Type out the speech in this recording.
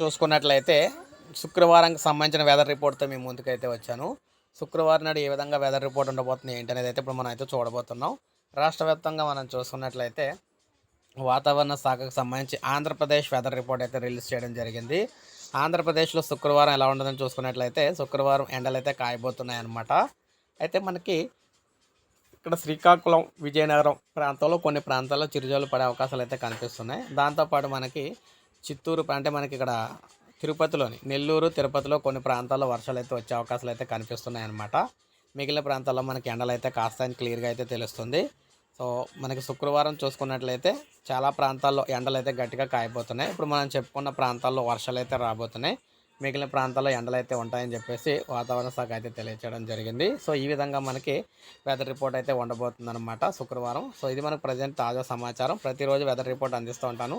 చూసుకున్నట్లయితే శుక్రవారంకి సంబంధించిన వెదర్ రిపోర్ట్తో మేము ముందుకైతే వచ్చాను. శుక్రవారం నాడు ఏ విధంగా వెదర్ రిపోర్ట్ ఉండబోతుంది ఏంటి అనేది అయితే ఇప్పుడు మనం అయితే చూడబోతున్నాం. రాష్ట్ర వ్యాప్తంగా మనం చూసుకున్నట్లయితే వాతావరణ శాఖకు సంబంధించి ఆంధ్రప్రదేశ్ వెదర్ రిపోర్ట్ అయితే రిలీజ్ చేయడం జరిగింది. ఆంధ్రప్రదేశ్లో శుక్రవారం ఎలా ఉంటుందని చూసుకున్నట్లయితే శుక్రవారం ఎండలు అయితే కాయబోతున్నాయన్నమాట. అయితే మనకి ఇక్కడ శ్రీకాకుళం విజయనగరం ప్రాంతంలో కొన్ని ప్రాంతాల్లో చిరుజల్లు పడే అవకాశాలు అయితే కనిపిస్తున్నాయి. దాంతోపాటు మనకి చిత్తూరు అంటే మనకి ఇక్కడ తిరుపతిలోని నెల్లూరు తిరుపతిలో కొన్ని ప్రాంతాల్లో వర్షాలు అయితే వచ్చే అవకాశాలు అయితే కనిపిస్తున్నాయి అన్నమాట మిగిలిన ప్రాంతాల్లో మనకి ఎండలు అయితే కాస్త క్లియర్గా అయితే తెలుస్తుంది. సో మనకి శుక్రవారం చూసుకున్నట్లయితే చాలా ప్రాంతాల్లో ఎండలు అయితే గట్టిగా కాయబోతున్నాయి. ఇప్పుడు మనం చెప్పుకున్న ప్రాంతాల్లో వర్షాలు అయితే రాబోతున్నాయి. మిగిలిన ప్రాంతాల్లో ఎండలు అయితే ఉంటాయని చెప్పేసి వాతావరణ శాఖ అయితే తెలియచేయడం జరిగింది. సో ఈ విధంగా మనకి వెదర్ రిపోర్ట్ అయితే ఉండబోతుందన్నమాట శుక్రవారం. సో ఇది మనకు ప్రజెంట్ తాజా సమాచారం. ప్రతిరోజు వెదర్ రిపోర్ట్ అందిస్తూ ఉంటాను.